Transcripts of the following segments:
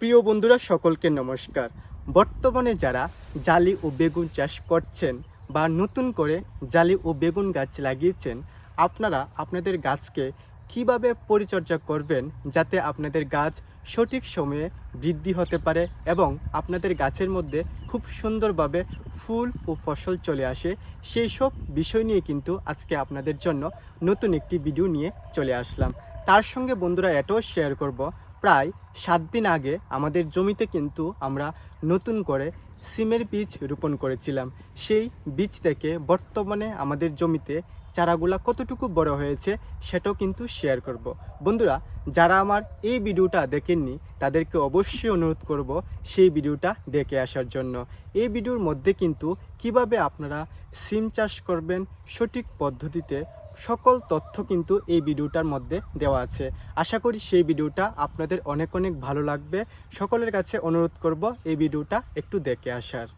প্রিয় বন্ধুরা, সকলকে নমস্কার। বর্তমানে যারা জালি ও বেগুন চাষ করছেন বা নতুন করে জালি ও বেগুন গাছ লাগিয়েছেন, আপনারা আপনাদের গাছকে কীভাবে পরিচর্যা করবেন যাতে আপনাদের গাছ সঠিক সময়ে বৃদ্ধি হতে পারে এবং আপনাদের গাছের মধ্যে খুব সুন্দরভাবে ফুল ও ফসল চলে আসে, সেই সব বিষয় নিয়ে কিন্তু আজকে আপনাদের জন্য নতুন একটি ভিডিও নিয়ে চলে আসলাম। তার সঙ্গে বন্ধুরা এটাও শেয়ার করব প্রায় সাত দিন আগে আমাদের জমিতে কিন্তু আমরা নতুন করে সিমের বীজ রোপণ করেছিলাম। সেই বীজ থেকে বর্তমানে আমাদের জমিতে চারাগুলা কতটুকু বড় হয়েছে সেটাও কিন্তু শেয়ার করব। বন্ধুরা, যারা আমার এই ভিডিওটা দেখেননি, তাদেরকে অবশ্যই অনুরোধ করব সেই ভিডিওটা দেখে আসার জন্য। এই ভিডিওর মধ্যে কিন্তু কীভাবে আপনারা সিম চাষ করবেন সঠিক পদ্ধতিতে সকল তথ্য কিন্তু এই ভিডিওটার মধ্যে দেওয়া আছে। আশা করি সেই ভিডিওটা আপনাদের অনেক অনেক ভালো লাগবে। সকলের কাছে অনুরোধ করব এই ভিডিওটা একটু দেখে আসার।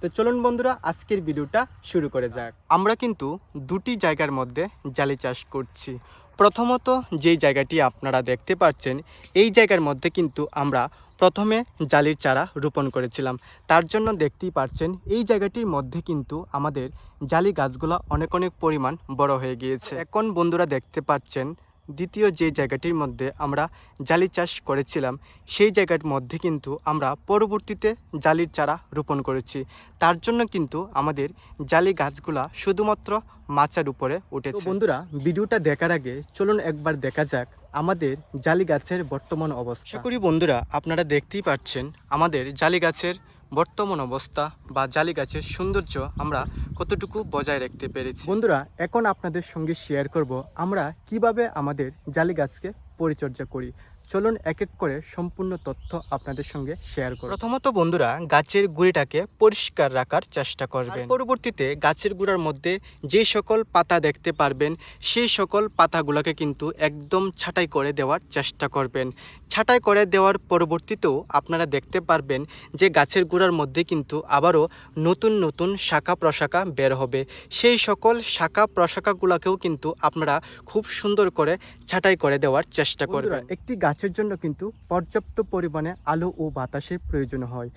তো চলুন বন্ধুরা, আজকের ভিডিওটা শুরু করে যাক। আমরা কিন্তু দুটি জায়গার মধ্যে জালি চাষ করছি। প্রথমত যেই জায়গাটি আপনারা দেখতে পাচ্ছেন, এই জায়গার মধ্যে কিন্তু আমরা প্রথমে জালির চারা রোপণ করেছিলাম। তার জন্য দেখতেই পাচ্ছেন এই জায়গাটির মধ্যে কিন্তু আমাদের জালি গাছগুলো অনেক অনেক পরিমাণ বড় হয়ে গিয়েছে। এখন বন্ধুরা দেখতে পাচ্ছেন দ্বিতীয় যে জায়গাটির মধ্যে আমরা জালি চাষ করেছিলাম সেই জায়গার মধ্যে কিন্তু আমরা পরবর্তীতে জালির চারা রোপণ করেছি। তার জন্য কিন্তু আমাদের জালি গাছগুলা শুধুমাত্র মাচার উপরে উঠেছে। বন্ধুরা ভিডিওটা দেখার আগে চলুন একবার দেখা যাক আমাদের জালি গাছের বর্তমান অবস্থা। করি বন্ধুরা আপনারা দেখতেই পাচ্ছেন আমাদের জালি গাছের বর্তমান অবস্থা বা জালি গাছের সৌন্দর্য আমরা কতটুকু বজায় রাখতে পেরেছি? বন্ধুরা, এখন আপনাদের সঙ্গে শেয়ার করব আমরা কীভাবে আমাদের জালি গাছকে পরিচর্যা করি। চলুন এক এক করে সম্পূর্ণ তথ্য আপনাদের সঙ্গে শেয়ার করব। প্রথমত বন্ধুরা গাছের গুঁড়িটাকে পরিষ্কার রাখার চেষ্টা করবেন। পরবর্তীতে গাছের গুঁড়ার মধ্যে যে সকল পাতা দেখতে পারবেন সেই সকল পাতাগুলোকে কিন্তু একদম ছাঁটাই করে দেওয়ার চেষ্টা করবেন। ছাঁটাই করে দেওয়ার পরবর্তীতেও আপনারা দেখতে পারবেন যে গাছের গুঁড়ার মধ্যে কিন্তু আবারও নতুন নতুন শাখা প্রশাখা বের হবে। সেই সকল শাখা প্রশাখাগুলোকেও কিন্তু আপনারা খুব সুন্দর করে ছাঁটাই করে দেওয়ার চেষ্টা করবেন। একটি গাছের জন্য কিন্তু পর্যাপ্ত পরিমাণে আলো ও বাতাসের প্রয়োজন হয়।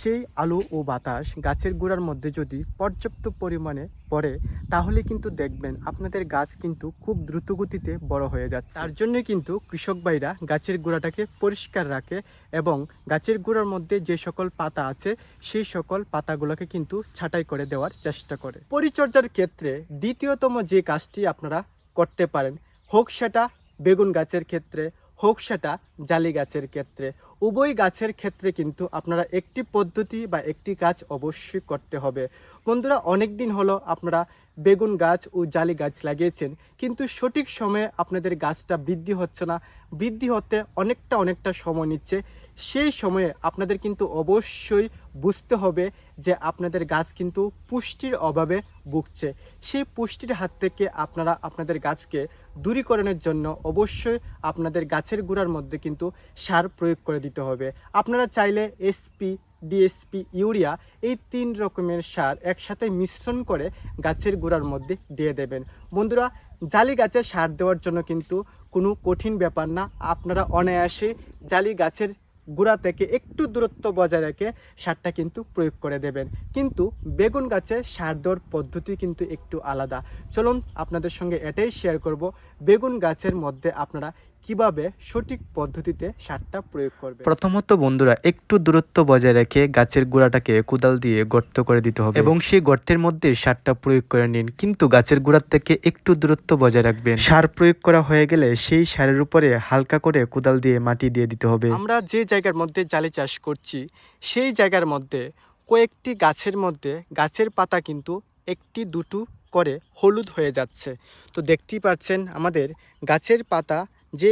সেই আলো ও বাতাস গাছের গোড়ার মধ্যে যদি পর্যাপ্ত পরিমাণে পড়ে, তাহলে কিন্তু দেখবেন আপনাদের গাছ কিন্তু খুব দ্রুত গতিতে বড় হয়ে যাচ্ছে। তার জন্য কিন্তু কৃষক ভাইরা গাছের গোড়াটাকে পরিষ্কার রাখে এবং গাছের গোড়ার মধ্যে যে সকল পাতা আছে, সেই সকল পাতাগুলোকে কিন্তু ছাঁটাই করে দেওয়ার চেষ্টা করে। পরিচর্যার ক্ষেত্রে দ্বিতীয়তম যে কাজটি আপনারা করতে পারেন, হোক সেটা বেগুন গাছের ক্ষেত্রে হোক সেটা জালি গাছের ক্ষেত্রে। উভয় গাছের ক্ষেত্রে কিন্তু আপনারা একটি পদ্ধতি বা একটি কাজ অবশ্যই করতে হবে। বন্ধুরা অনেক দিন হলো আপনারা বেগুন গাছ ও জালি গাছ লাগিয়েছেন, কিন্তু সঠিক সময়ে আপনাদের গাছটা বৃদ্ধি হচ্ছে না। বৃদ্ধি হতে অনেকটা অনেকটা সময় নিচ্ছে। সেই সময়ে আপনাদের কিন্তু অবশ্যই বুঝতে হবে যে আপনাদের গাছ কিন্তু পুষ্টির অভাবে ভুগছে। সেই পুষ্টির হাত থেকে আপনারা আপনাদের গাছকে দূরীকরণের জন্য অবশ্যই আপনাদের গাছের গুঁড়ার মধ্যে কিন্তু সার প্রয়োগ করে দিতে হবে। আপনারা চাইলে এসপি ডিএসপি ইউরিয়া এই তিন রকমের সার একসাথে মিশ্রণ করে গাছের গুঁড়ার মধ্যে দিয়ে দেবেন। বন্ধুরা, জালি গাছে সার দেওয়ার জন্য কিন্তু কোনো কঠিন ব্যাপার না। আপনারা অনায়াসে জালি গাছের গোড়া থেকে একটু দূরত্ব বজায় রেখে সারটা কিন্তু প্রয়োগ করে দেবেন। কিন্তু বেগুন গাছে সার দেওয়ার পদ্ধতি কিন্তু একটু আলাদা। চলুন আপনাদের সঙ্গে এটাই শেয়ার করব। বেগুন গাছের মধ্যে আপনারা কীভাবে সঠিক পদ্ধতিতে সারটা প্রয়োগ করবেন প্রথমত বন্ধুরা একটু দূরত্ব বজায় রেখে গাছের গোড়াটাকে কোদাল দিয়ে গর্ত করে দিতে হবে। এবং সেই গর্তের মধ্যে সারটা প্রয়োগ করে নিন। কিন্তু গাছের গোড়ার থেকে একটু দূরত্ব বজায় রাখবেন। সার প্রয়োগ করা হয়ে গেলে সেই সারের উপরে হালকা করে কোদাল দিয়ে মাটি দিয়ে দিতে হবে। আমরা যে জায়গার মধ্যে জালি চাষ করছি সেই জায়গার মধ্যে কয়েকটি গাছের মধ্যে গাছের পাতা কিন্তু একটি দুটো করে হলুদ হয়ে যাচ্ছে। তো দেখতেই পাচ্ছেন আমাদের গাছের পাতা যে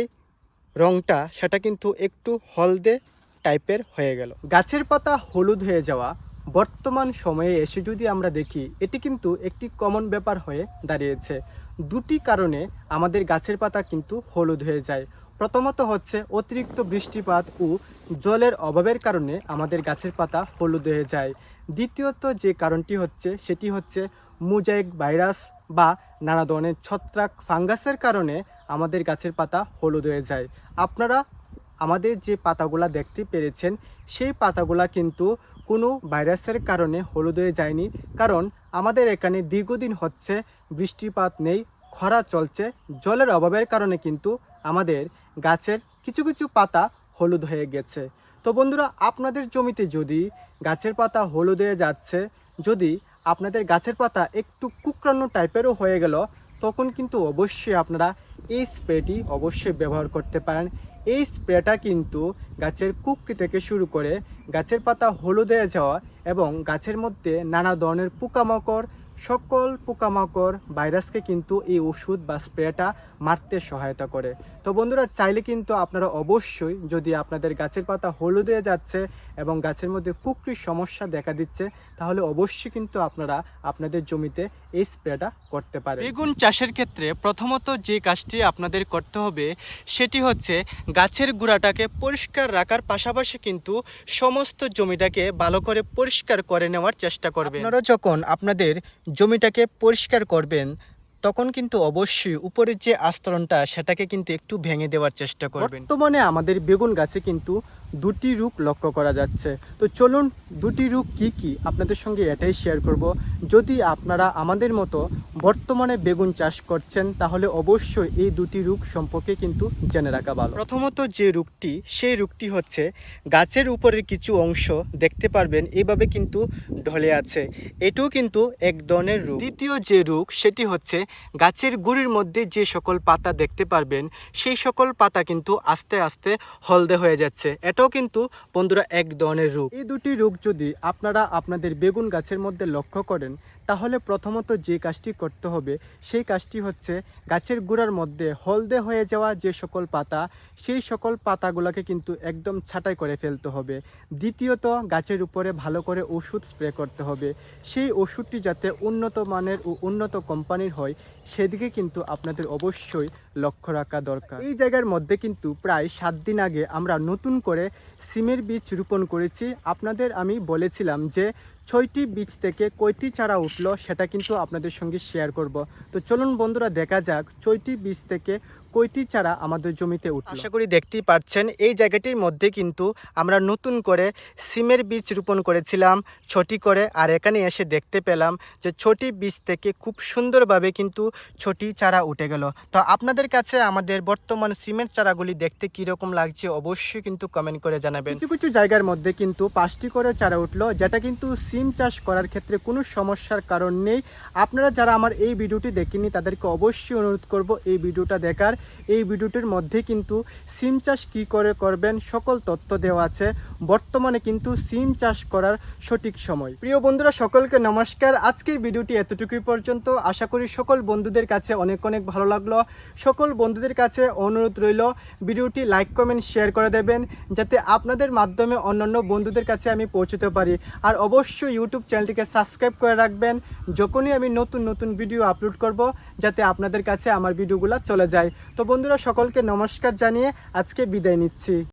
রংটা সেটা কিন্তু একটু হলদে টাইপের হয়ে গেল। গাছের পাতা হলুদ হয়ে যাওয়া বর্তমান সময়ে এসে যদি আমরা দেখি, এটি কিন্তু একটি কমন ব্যাপার হয়ে দাঁড়িয়েছে। দুটি কারণে আমাদের গাছের পাতা কিন্তু হলুদ হয়ে যায়। প্রথমত হচ্ছে অতিরিক্ত বৃষ্টিপাত ও জলের অভাবের কারণে আমাদের গাছের পাতা হলুদ হয়ে যায়। দ্বিতীয়ত যে কারণটি হচ্ছে, সেটি হচ্ছে মুজাইক ভাইরাস বা নানা ধরনের ছত্রাক ফাঙ্গাসের কারণে আমাদের গাছের পাতা হলুদ হয়ে যায়। আপনারা আমাদের যে পাতাগুলা দেখতে পেরেছেন, সেই পাতাগুলা কিন্তু কোনো ভাইরাসের কারণে হলুদ হয়ে যায়নি। কারণ আমাদের এখানে দীর্ঘদিন হচ্ছে বৃষ্টিপাত নেই, খরা চলছে, জলের অভাবের কারণে কিন্তু আমাদের গাছের কিছু কিছু পাতা হলুদ হয়ে গেছে। তো বন্ধুরা, আপনাদের জমিতে যদি গাছের পাতা হলুদ হয়ে যাচ্ছে, যদি আপনাদের গাছের পাতা একটু কুকরানো টাইপেরও হয়ে গেল, তখন কিন্তু অবশ্যই আপনারা এই স্প্রেটি অবশ্যই ব্যবহার করতে পারেন। এই স্প্রেটা কিন্তু গাছের কুকরি থেকে শুরু করে গাছের পাতা হলুদে যাওয়া এবং গাছের মধ্যে নানা ধরনের পোকামাকড় সকল পোকামাকড় ভাইরাসকে কিন্তু এই ওষুধ বা স্প্রেটা মারতে সহায়তা করে। তো বন্ধুরা চাইলে কিন্তু আপনারা অবশ্যই যদি আপনাদের গাছের পাতা হলুদ হয়ে যাচ্ছে এবং গাছের মধ্যে কুকরির সমস্যা দেখা দিচ্ছে তাহলে অবশ্যই কিন্তু আপনারা আপনাদের জমিতে এই স্প্রেটা করতে পারেন। বেগুন চাষের ক্ষেত্রে প্রথমত যে কাজটি আপনাদের করতে হবে সেটি হচ্ছে গাছের গুঁড়াটাকে পরিষ্কার রাখার পাশাপাশি কিন্তু সমস্ত জমিটাকে ভালো করে পরিষ্কার করে নেওয়ার চেষ্টা করবে আপনারা যখন আপনাদের জমিটাকে পরিষ্কার করবেন, তখন কিন্তু অবশ্যই উপরের যে আস্তরণটা, সেটাকে কিন্তু একটু ভেঙে দেওয়ার চেষ্টা করবেন। বর্তমানে আমাদের বেগুন গাছে কিন্তু দুটি রোগ লক্ষ্য করা যাচ্ছে। তো চলুন দুটি রোগ কি কি আপনাদের সঙ্গে এটাই শেয়ার করব। যদি আপনারা আমাদের মতো বর্তমানে বেগুন চাষ করছেন, তাহলে অবশ্যই এই দুটি রোগ সম্পর্কে কিন্তু জেনে রাখা ভালো। প্রথমত যে রোগটি সেই রোগটি হচ্ছে গাছের উপরের কিছু অংশ, দেখতে পারবেন এইভাবে কিন্তু ঢলে আছে। এটাও কিন্তু এক ধরনের রোগ দ্বিতীয় যে রোগ সেটি হচ্ছে গাছের গুড়ির মধ্যে যে সকল পাতা দেখতে পারবেন, সেই সকল পাতা কিন্তু আস্তে আস্তে হলদে হয়ে যাচ্ছে। এটাও কিন্তু বন্ধুরা এক ধরনের রোগ। এই দুটি রোগ যদি আপনারা আপনাদের বেগুন গাছের মধ্যে লক্ষ্য করেন তাহলে প্রথমত যে কাজটি করতে হবে, সেই কাজটি হচ্ছে গাছের গুঁড়ার মধ্যে হলদে হয়ে যাওয়া যে সকল পাতা, সেই সকল পাতাগুলোকে কিন্তু একদম ছাঁটাই করে ফেলতে হবে। দ্বিতীয়ত, গাছের উপরে ভালো করে ওষুধ স্প্রে করতে হবে। সেই ওষুধটি যাতে উন্নত মানের ও উন্নত কোম্পানির হয়, সেদিকে কিন্তু আপনাদের অবশ্যই লক্ষ্য রাখা দরকার। এই জায়গার মধ্যে কিন্তু প্রায় সাত দিন আগে আমরা নতুন করে সিমের বীজ রোপণ করেছি। আপনাদের আমি বলেছিলাম যে ছয়টি বীজ থেকে কয়টি চারা উঠল সেটা কিন্তু আপনাদের সঙ্গে শেয়ার করব। তো চলুন বন্ধুরা দেখা যাক ছয়টি বীজ থেকে কয়টি চারা আমাদের জমিতে উঠল। আশা করি দেখতেই পাচ্ছেন এই জায়গাটির মধ্যে কিন্তু আমরা নতুন করে সিমের বীজ রোপণ করেছিলাম ছটি করে আর এখানে এসে দেখতে পেলাম যে ছটি বীজ থেকে খুব সুন্দরভাবে কিন্তু ছটি চারা উঠে গেল। তো আপনাদের কাছে আমাদের বর্তমান সিমের চারাগুলি দেখতে কীরকম লাগছে অবশ্যই কিন্তু কমেন্ট করে জানাবেন। কিছু কিছু জায়গার মধ্যে কিন্তু পাঁচটি করে চারা উঠল যেটা কিন্তু সিম চাষ করার ক্ষেত্রে কোনো সমস্যার কারণ নেই। আপনারা যারা আমার এই ভিডিওটি দেখেননি, তাদেরকে অবশ্যই অনুরোধ করব এই ভিডিওটা দেখার। এই ভিডিওটির মধ্যে কিন্তু সিম চাষ কী করে করবেন, সকল তথ্য দেওয়া আছে। বর্তমানে কিন্তু সিম চাষ করার সঠিক সময়। প্রিয় বন্ধুরা, সকলকে নমস্কার। আজকের ভিডিওটি এতটুকুই পর্যন্ত। আশা করি সকল বন্ধুদের কাছে অনেক অনেক ভালো লাগল। সকল বন্ধুদের কাছে অনুরোধ রইল, ভিডিওটি লাইক, কমেন্ট, শেয়ার করে দেবেন, যাতে আপনাদের মাধ্যমে অন্যান্য বন্ধুদের কাছে আমি পৌঁছতে পারি। আর অবশ্যই ইউটিউব চ্যানেলটিকে সাবস্ক্রাইব করে রাখবেন। যখনই আমি নতুন নতুন ভিডিও আপলোড করব, যাতে আপনাদের কাছে আমার ভিডিওগুলো চলে যায়। তো বন্ধুরা, সকলকে নমস্কার জানিয়ে আজকে বিদায় নিচ্ছি।